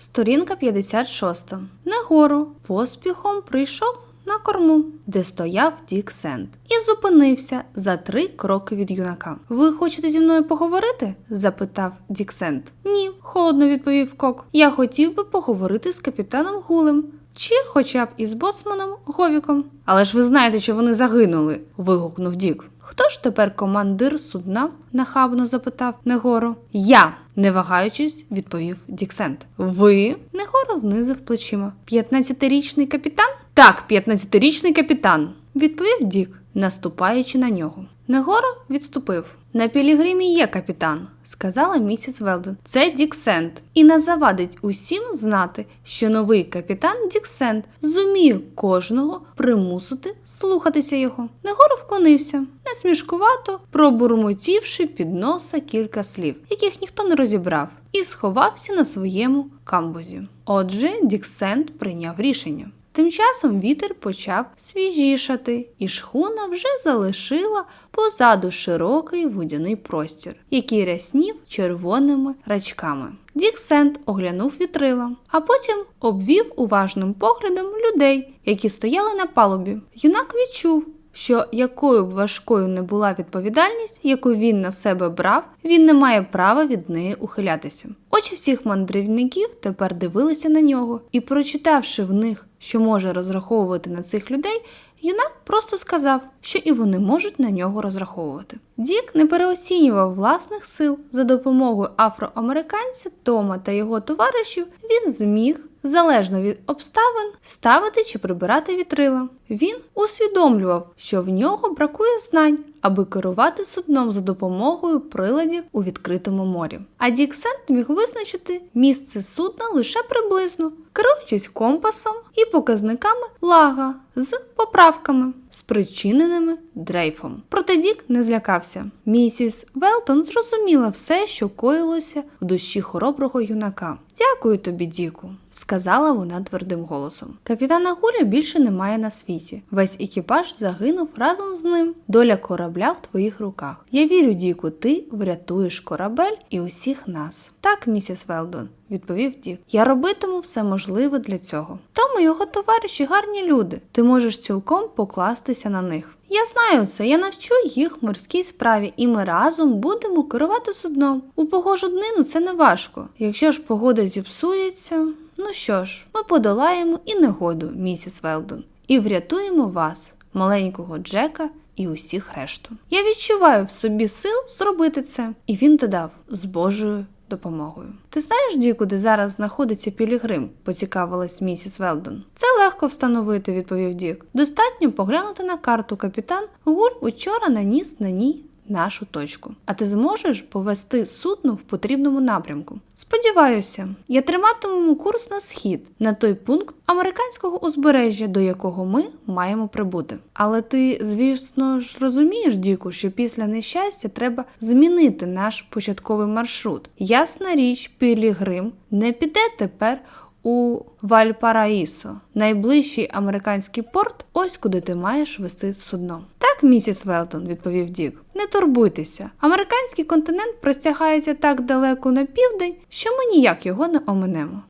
Сторінка 56. Нагору поспіхом прийшов на корму, де стояв Дік Сент, і зупинився за три кроки від юнака. Ви хочете зі мною поговорити? запитав Дік Сент. Ні, холодно відповів Кок. Я хотів би поговорити з капітаном Гулем. Чи хоча б із боцманом Говіком. Але ж ви знаєте, що вони загинули. вигукнув Дік. Хто ж тепер командир судна? нахабно запитав Негоро. Я, не вагаючись, відповів Діксент. Ви? Негоро знизив плечима. П'ятнадцятирічний капітан? Так, п'ятнадцятирічний капітан, відповів Дік, наступаючи на нього. Негоро відступив. На Пілігримі є капітан, сказала місіс Велдон. Це Діксент. І не завадить усім знати, що новий капітан Діксент зуміє кожного примусити слухатися його. Негоро вклонився, насмішкувато, пробурмотівши під носа кілька слів, яких ніхто не розібрав, і сховався на своєму камбузі. Отже, Діксент прийняв рішення. Тим часом вітер почав свіжішати, і шхуна вже залишила позаду широкий водяний простір, який ряснів червоними рачками. Дік Сент оглянув вітрила, а потім обвів уважним поглядом людей, які стояли на палубі. Юнак відчув, що якою б важкою не була відповідальність, яку він на себе брав, він не має права від неї ухилятися. Очі всіх мандрівників тепер дивилися на нього, і, прочитавши в них, що може розраховувати на цих людей, юнак просто сказав, що і вони можуть на нього розраховувати. Дік не переоцінював власних сил за допомогою афроамериканця Тома та його товаришів. Він зміг залежно від обставин, ставити чи прибирати вітрила. Він усвідомлював, що в нього бракує знань, аби керувати судном за допомогою приладів у відкритому морі. А Дік Сент міг визначити місце судна лише приблизно, керуючись компасом і показниками лага з поправками, спричиненими дрейфом. Проте Дік не злякався. Місіс Велтон зрозуміла все, що коїлося в душі хороброго юнака. Дякую тобі, Діку, сказала вона твердим голосом. Капітана Гуля більше немає на світі. Весь екіпаж загинув разом з ним. Доля корабля в твоїх руках. Я вірю, Діку, ти врятуєш корабель і усіх нас. Так, місіс Велдон, відповів Дік. Я робитиму все можливе для цього. Тому його товариші гарні люди. Ти можеш цілком покластися на них. Я знаю це, я навчу їх морській справі, і ми разом будемо керувати судном. У погожу днину це не важко. Якщо ж погода зіпсується, ну що ж, ми подолаємо і негоду, місіс Велдон, і врятуємо вас, маленького Джека і усіх решту. Я відчуваю в собі сил зробити це, і він додав з Божою допомогою. Ти знаєш, Діку, де зараз знаходиться Пілігрим? поцікавилась місіс Велдон. Це легко встановити, відповів Дік. Достатньо поглянути на карту капітан. Гуль учора наніс на ній нашу точку. А ти зможеш повести судно в потрібному напрямку? Сподіваюся, я триматиму курс на схід, на той пункт американського узбережжя, до якого ми маємо прибути. Але ти, звісно ж, розумієш, Діку, що після нещастя треба змінити наш початковий маршрут. Ясна річ, Пілігрим не піде тепер у Вальпараїсо, найближчий американський порт, ось куди ти маєш вести судно. Так, місіс Велтон, відповів Дік. Не турбуйтеся. Американський континент простягається так далеко на південь, що ми ніяк його не оминемо.